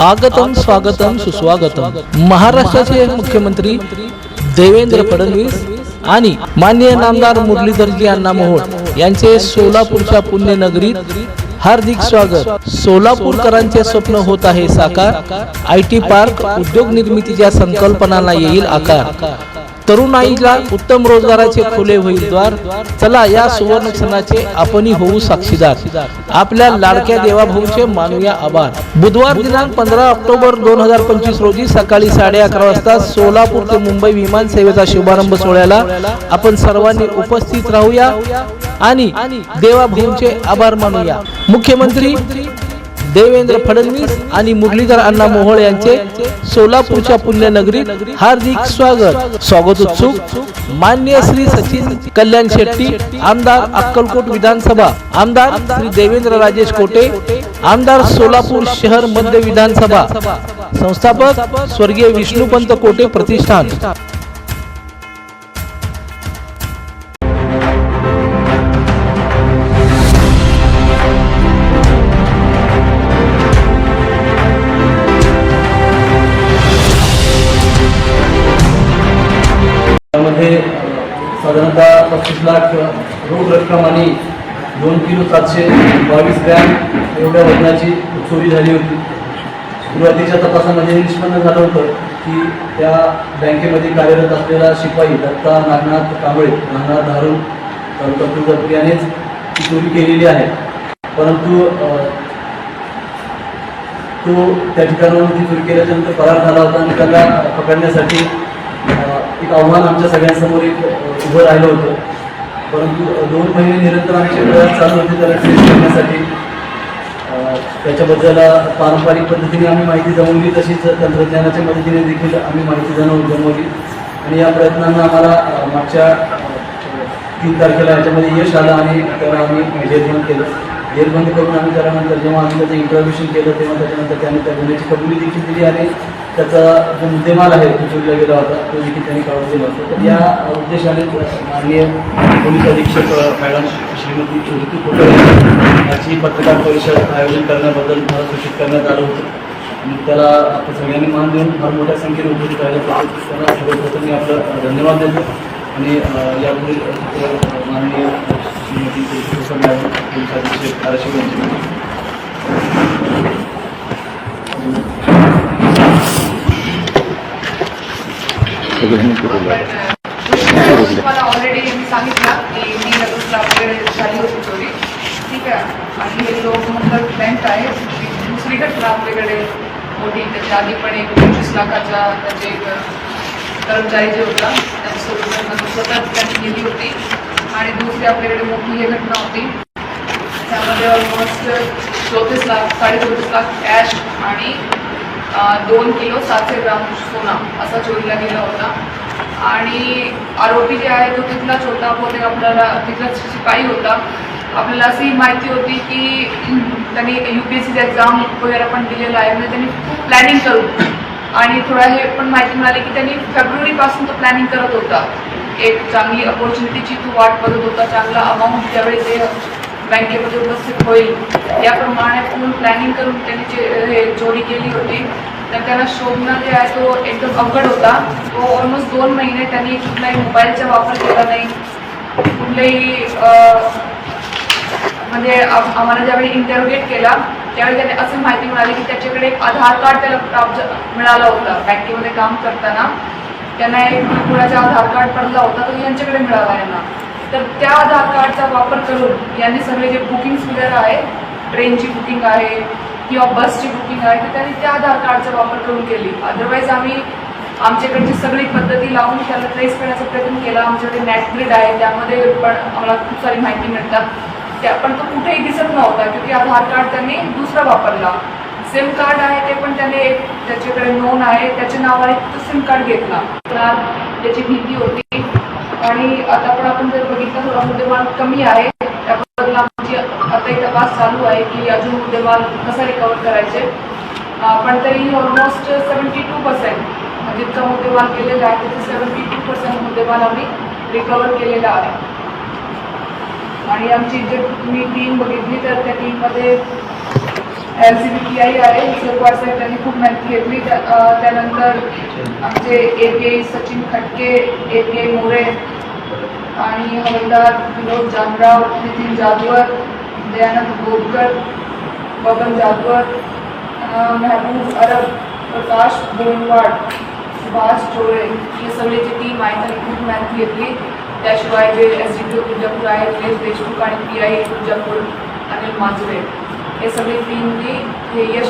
आगतम स्वागतम सुस्वागतम महाराष्ट्राचे मुख्यमंत्री देवेंद्र फडणवीस आणि माननीय नामदार मुरलीधरजी अण्णा मोहोळ यांचे सोलापूरच्या पुण्यनगरीत हार्दिक स्वागत. सोलापूरकरांचे स्वप्न होत आहे साकार. आय टी पार्क उद्योग निर्मितीच्या संकल्पनांना येईल आकार. तरुणाईला उत्तम रोजगाराचे खुले होईल द्वार. चला या सुवर्ण क्षणाचे आपणही होऊ साक्षीदार. आपल्या लाडक्या देवाभाऊचे मानूया आभार. बुधवार दिनांक पंधरा ऑक्टोबर दोन हजार पंचवीस रोजी सकाळी साडे अकरा वाजता सोलापूर ते मुंबई विमान सेवेचा शुभारंभ सोहळ्याला आपण सर्वांनी उपस्थित राहूया आणि देवाभाऊंचे आभार मानूया. मुख्यमंत्री देवेंद्र फडणवीस आणि मुरलीधर अण्णा मोहोळ यांचे सोलापूरच्या पुण्यनगरीत हार्दिक स्वागत. स्वागत उत्सुक. मान्य श्री सचिन कल्याण शेट्टी आमदार अक्कलकोट विधानसभा आमदार श्री देवेंद्र राजेश कोटे आमदार सोलापूर शहर मध्य विधानसभा. संस्थापक स्वर्गीय विष्णुपंत कोटे प्रतिष्ठान. साधारणतः पस्तीस लाख रोख रक्कम आणि दोन किलो सातशे बावीस ग्रॅम एवढ्या वजनाची चोरी झाली होती. सुरुवातीच्या तपासामध्ये निष्पन्न झालं होतं की त्या बँकेमध्ये कार्यरत असलेला शिपाई दत्ता नागनाथ कांबळे नागनाथ धारून तुळजापूर यानेच ती चोरी केलेली आहे. परंतु तो त्या ठिकाणाहून ती चोरी केल्याच्यानंतर फरार झाला होता आणि त्याला पकडण्यासाठी एक आव्हान आमच्या सगळ्यांसमोर एक उभं राहिलं होतं. परंतु दोन महिने निरंतर आमचे प्रयास चालू होते त्याला ट्रेस करण्यासाठी त्याच्याबद्दल पारंपरिक पद्धतीने आम्ही माहिती जमवली तशीच तंत्रज्ञानाच्या मदतीने देखील आम्ही माहिती जमव जमवली. आणि या प्रयत्नांना आम्हाला मागच्या तीन तारखेला याच्यामध्ये यश आलं आणि त्याला आम्ही जेलबंद केलं. जेलबंद करून आम्ही त्यानंतर जेव्हा आम्ही त्याचं इंट्रोड्युशन केलं तेव्हा त्याच्यानंतर त्याने त्या गुन्ह्याची कबुली देखील दिली आणि त्याचा जो मुद्देमाल आहे तो चोरीला गेला होता तो देखील त्यांनी काढून दिला होता. तर या उद्देशाने माननीय पोलीस अधीक्षक मॅडम श्रीमती ज्योती कोटरे याची पत्रकार परिषद आयोजन करण्याबद्दल मला सूचित करण्यात आलं होतं. आणि त्याला आपण सगळ्यांनी मान देऊन फार मोठ्या संख्येने उपस्थित राहिलं पाहिजे त्याला सर्वप्रथम मी आपलं धन्यवाद देतो. आणि यापुढे माननीय श्रीमती ज्योती प्रोफेसर मॅडम पोलीस अधीक्षक आरक्षक यांची. तुम्हाला ऑलरेडी मी सांगितलं की मी लगेच वगैरे झाली होती चोरी ठीक आहे आणि हे लोक मतलब बँक आहे दुसरीकडे स्लॅब वगैरे मोठी त्याच्या आधी पण एक पंचवीस लाखाचा त्याचे एक कर्मचारी जे होता त्यांच्यासोबत त्यांना स्वतः त्यांनी गेली होती आणि दुसरी आपल्याकडे मोठी हे घटना होती. त्यामध्ये ऑलमोस्ट चौतीस लाख साडेचौतीस लाख कॅश आणि दोन किलो सातशे ग्राम सोना असा चोरीला गेला होता. आणि आरोपी जे आहे तो तिथला छोटा पोते आपल्याला तिथला शिपाई होता. आपल्याला अशी माहिती होती की त्यांनी यू पी एस सीचा एक्झाम वगैरे पण दिलेला आहे. म्हणजे त्यांनी खूप प्लॅनिंग करून आणि थोडा हे पण माहिती मिळाली की त्यांनी फेब्रुवारीपासून तो प्लॅनिंग करत होता. एक चांगली अपॉर्च्युनिटीची तो वाट बघत होता. चांगला अमाऊंट ज्यावेळी ते बँकेमध्ये उपस्थित होईल. याप्रमाणे पूर्ण प्लॅनिंग करून त्यांनी जे हे चोरी केली होती. तर त्याला शोधणं जे आहे तो एकदम अवघड होता. तो ऑलमोस्ट दोन महिने त्यांनी कुठलाही मोबाईलचा वापर केला नाही. कुठलेही म्हणजे आम्हाला ज्यावेळी इंटरोगेट केला त्यावेळी त्याने असं माहिती मिळाली की त्याच्याकडे एक आधार कार्ड त्याला प्राप्त मिळाला होता. बँकेमध्ये काम करताना. त्यांना एक कुणाचा आधार कार्ड पडला होता तो यांच्याकडे मिळाला यांना तर त्या आधार कार्डचा वापर करून यांनी सगळे जे बुकिंग्स वगैरे आहे ट्रेनची बुकिंग आहे किंवा बसची बुकिंग आहे तर त्यांनी त्या आधार कार्डचा वापर करून केली. अदरवाईज आम्ही आमच्याकडची सगळी पद्धती लावून त्याला ट्रेस करण्याचा प्रयत्न केला. आमच्याकडे नॅटग्रिड आहे त्यामध्ये पण आम्हाला खूप सारी माहिती मिळतात. त्या पण तो कुठेही दिसत नव्हता क्योंकि आधार कार्ड त्यांनी दुसरा वापरला. सिम कार्ड आहे ते पण त्याने एक त्याच्याकडे नोंद आहे त्याच्या नावाने तो सिम कार्ड घेतला. त्याची भीती होती. आणि आता पण आपण जर बघितलं तर मुद्देमाल कमी आहे. त्याबद्दल आमची आताही तपास चालू आहे की अजून मुद्देमाल कसा रिकवर करायचे. पण तरी ऑलमोस्ट सेवन्टी टू पर्सेंट जितका मुद्देमाल केलेला आहे त्याचे सेवन्टी टू पर्सेंट मुद्देमाल आम्ही रिकवर केलेला आहे. आणि आमची जर तुम्ही टीम बघितली तर त्या टीममध्ये L C B T I आहे लोकवार साहेब त्यांनी खूप माहिती घेतली. त्यानंतर आमचे ए के सचिन खटके ए के मोरे आणि हवलदार विनोद जानराव नितीन जाधवर दयानंद बोरकर बबन जाधवर महबूब अरब प्रकाश बोनवाड सुभाष चोळे या सगळ्याची टीम आहे त्यांनी खूप माहिती घेतली. त्याशिवाय जे एस डी पी तुळजापूर आहे निलेश देशमुख आणि पी आय तुळजापूर अनिल मांजरे. हे सगळी टीमनी हे यश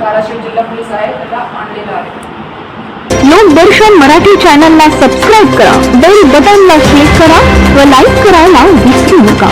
धाराशिव जिल्हा पोलीस आहे त्याला आणलेलं आहे. लोकदर्शन मराठी चॅनलला सबस्क्राईब करा. बेल बटनला क्लिक करा व लाईक करायला विसरू नका.